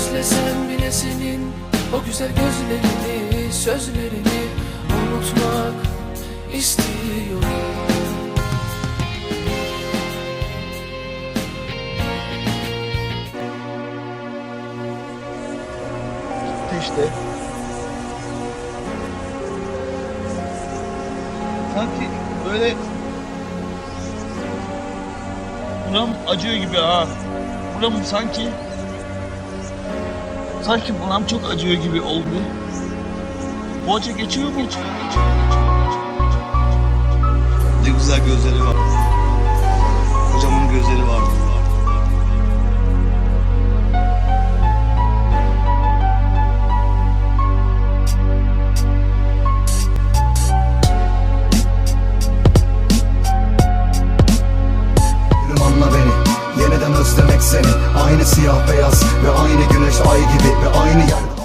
Özlesem bile senin o güzel gözlerini, sözlerini unutmak istiyorum. işte. Sanki böyle buram acıyor gibi ha. Buram sanki sanki buram çok acıyor gibi oldu. Acı geçiyor mu? Geçiyor, geçiyor, Ne güzel gözleri var. Özlemek seni Aynı siyah beyaz ve aynı güneş ay gibi Ve aynı soluyorken